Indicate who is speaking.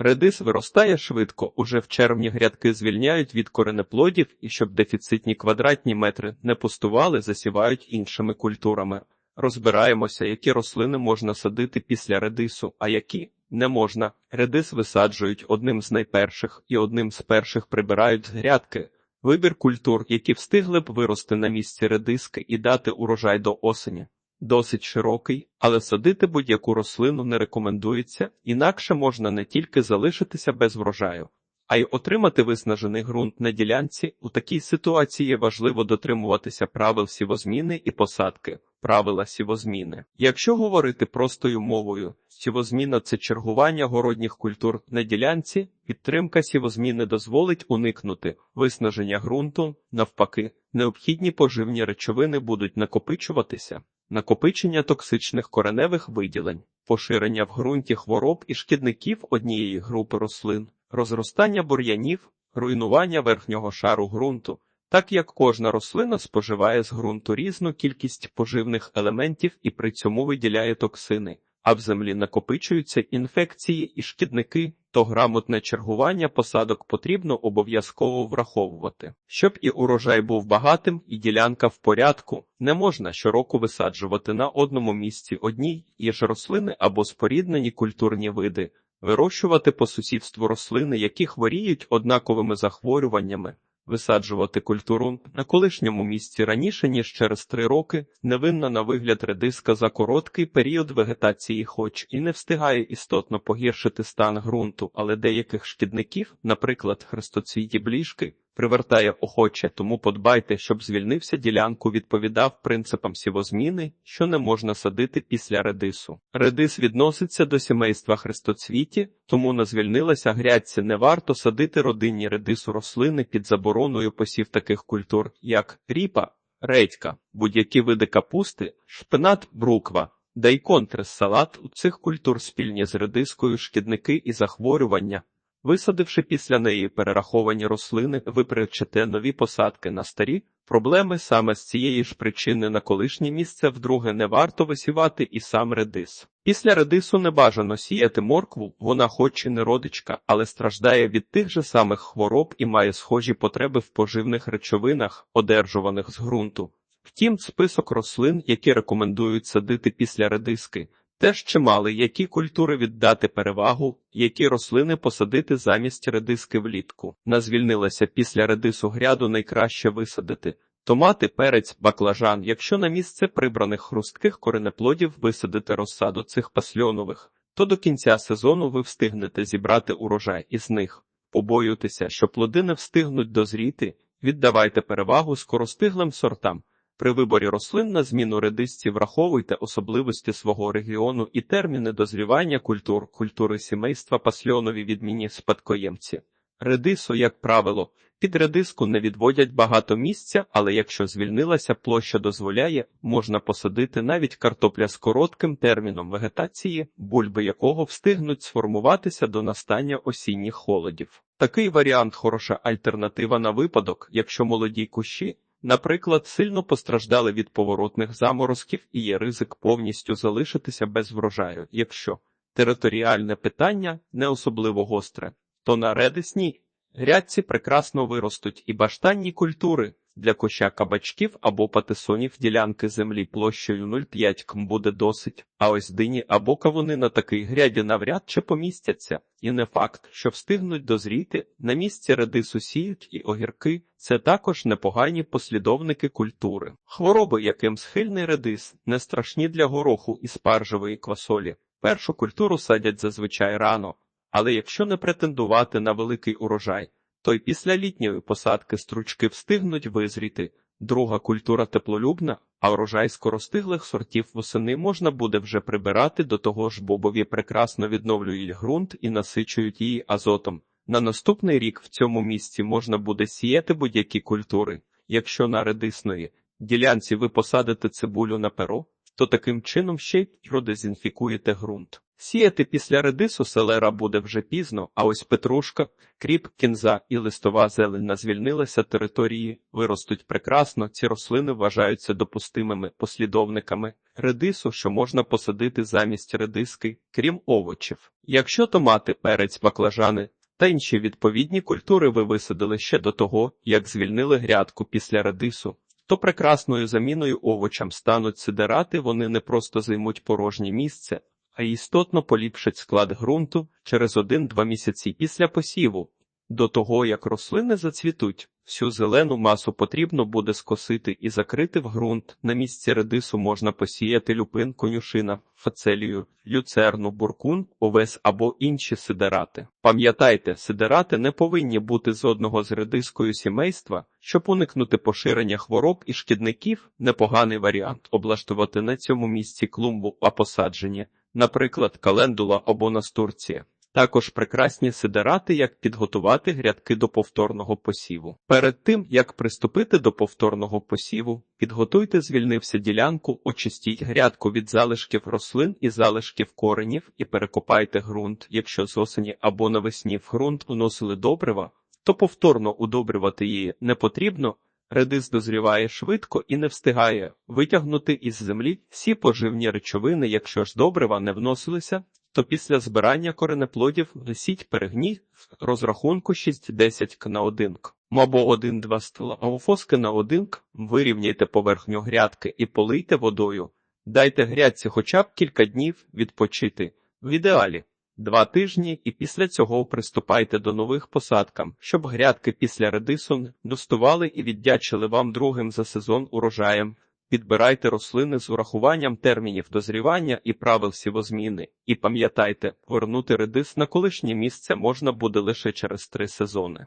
Speaker 1: Редис виростає швидко. Уже в червні грядки звільняють від коренеплодів і щоб дефіцитні квадратні метри не пустували, засівають іншими культурами. Розбираємося, які рослини можна садити після редису, а які не можна. Редис висаджують одним з найперших і одним з перших прибирають з грядки. Вибір культур, які встигли б вирости на місці редиски і дати урожай до осені. Досить широкий, але садити будь-яку рослину не рекомендується, інакше можна не тільки залишитися без врожаю, а й отримати виснажений ґрунт на ділянці. У такій ситуації важливо дотримуватися правил сівозміни і посадки. Правила сівозміни. Якщо говорити простою мовою, сівозміна це чергування городніх культур на ділянці, підтримка сівозміни дозволить уникнути виснаження ґрунту, навпаки, необхідні поживні речовини будуть накопичуватися, накопичення токсичних кореневих виділень, поширення в ґрунті хвороб і шкідників однієї групи рослин, розростання бур'янів, руйнування верхнього шару ґрунту. Так як кожна рослина споживає з ґрунту різну кількість поживних елементів і при цьому виділяє токсини, а в землі накопичуються інфекції і шкідники, то грамотне чергування посадок потрібно обов'язково враховувати. Щоб і урожай був багатим, і ділянка в порядку, не можна щороку висаджувати на одному місці одні і ж рослини або споріднені культурні види, вирощувати по сусідству рослини, які хворіють однаковими захворюваннями. Висаджувати культуру на колишньому місці раніше, ніж через три роки, невинна на вигляд редиска за короткий період вегетації, хоч і не встигає істотно погіршити стан ґрунту, але деяких шкідників, наприклад, хрестоцвіті бліжки, привертає охоче, тому подбайте, щоб звільнився ділянку, відповідав принципам сівозміни, що не можна садити після редису. Редис відноситься до сімейства хрестоцвіті, тому на звільнилася грядці не варто садити родинні редису рослини під забороною посів таких культур, як ріпа, редька, будь-які види капусти, шпинат, бруква. Дайкон салат у цих культур спільні з редискою шкідники і захворювання. Висадивши після неї перераховані рослини, ви причете нові посадки на старі. Проблеми саме з цієї ж причини на колишнє місце вдруге не варто висівати і сам редис. Після редису не бажано сіяти моркву, вона хоч і не родичка, але страждає від тих же самих хвороб і має схожі потреби в поживних речовинах, одержуваних з ґрунту. Втім, список рослин, які рекомендують садити після редиски, Теж чимали, які культури віддати перевагу, які рослини посадити замість редиски влітку. На звільнилася після редису гряду найкраще висадити. Томати, перець, баклажан, якщо на місце прибраних хрустких коренеплодів висадити розсаду цих пасльонових, то до кінця сезону ви встигнете зібрати урожай із них. Побоюйтеся, що плоди не встигнуть дозріти, віддавайте перевагу скоростиглим сортам. При виборі рослин на зміну редисці враховуйте особливості свого регіону і терміни дозрівання культур, культури сімейства пасльонові відмінні спадкоємці. Редису, як правило, під редиску не відводять багато місця, але якщо звільнилася площа дозволяє, можна посадити навіть картопля з коротким терміном вегетації, бульби якого встигнуть сформуватися до настання осінніх холодів. Такий варіант хороша альтернатива на випадок, якщо молоді кущі. Наприклад, сильно постраждали від поворотних заморозків і є ризик повністю залишитися без врожаю. Якщо територіальне питання не особливо гостре, то на редисній грядці прекрасно виростуть і баштанні культури. Для коща кабачків або патисонів ділянки землі площею 0,5 км буде досить, а ось дині або кавуни на такий гряді навряд чи помістяться, і не факт, що встигнуть дозріти, на місці редису сіють і огірки. Це також непогані послідовники культури. Хвороби, яким схильний редис, не страшні для гороху і спаржевої квасолі. Першу культуру садять зазвичай рано, але якщо не претендувати на великий урожай, то й після літньої посадки стручки встигнуть визріти. Друга культура теплолюбна, а врожай скоростиглих сортів восени можна буде вже прибирати, до того ж бобові прекрасно відновлюють ґрунт і насичують її азотом. На наступний рік в цьому місці можна буде сіяти будь-які культури. Якщо на редисної ділянці ви посадите цибулю на перо, то таким чином ще й продезінфікуєте ґрунт. Сіяти після редису селера буде вже пізно, а ось петрушка, кріп, кінза і листова зелень на звільнилися території, виростуть прекрасно, ці рослини вважаються допустимими послідовниками редису, що можна посадити замість редиски, крім овочів. Якщо томати, перець, баклажани та інші відповідні культури ви висадили ще до того, як звільнили грядку після редису, то прекрасною заміною овочам стануть сидерати, вони не просто займуть порожнє місце, а істотно поліпшать склад ґрунту через 1-2 місяці після посіву. До того, як рослини зацвітуть, всю зелену масу потрібно буде скосити і закрити в ґрунт. На місці редису можна посіяти люпин, конюшина, фацелію, люцерну, буркун, овес або інші сидерати. Пам'ятайте, сидерати не повинні бути з одного з редискою сімейства, щоб уникнути поширення хвороб і шкідників. Непоганий варіант облаштувати на цьому місці клумбу, а посадження, наприклад, календула або настурція. Також прекрасні сидерати, як підготувати грядки до повторного посіву. Перед тим, як приступити до повторного посіву, підготуйте звільнився ділянку, очистіть грядку від залишків рослин і залишків коренів і перекопайте ґрунт. Якщо з осені або навесні в ґрунт вносили добрива, то повторно удобрювати її не потрібно. Редис дозріває швидко і не встигає витягнути із землі всі поживні речовини, якщо ж добрива не вносилися, то після збирання коренеплодів внесіть перегній в розрахунку 6-10 к на 1 к, або 1-2 стола, а фоски на 1 к, вирівняйте поверхню грядки і полийте водою. Дайте грядці хоча б кілька днів відпочити. В ідеалі два тижні і після цього приступайте до нових посадкам, щоб грядки після редису достували і віддячили вам другим за сезон урожаєм. Підбирайте рослини з урахуванням термінів дозрівання і правил сівозміни. І пам'ятайте, повернути редис на колишнє місце можна буде лише через три сезони.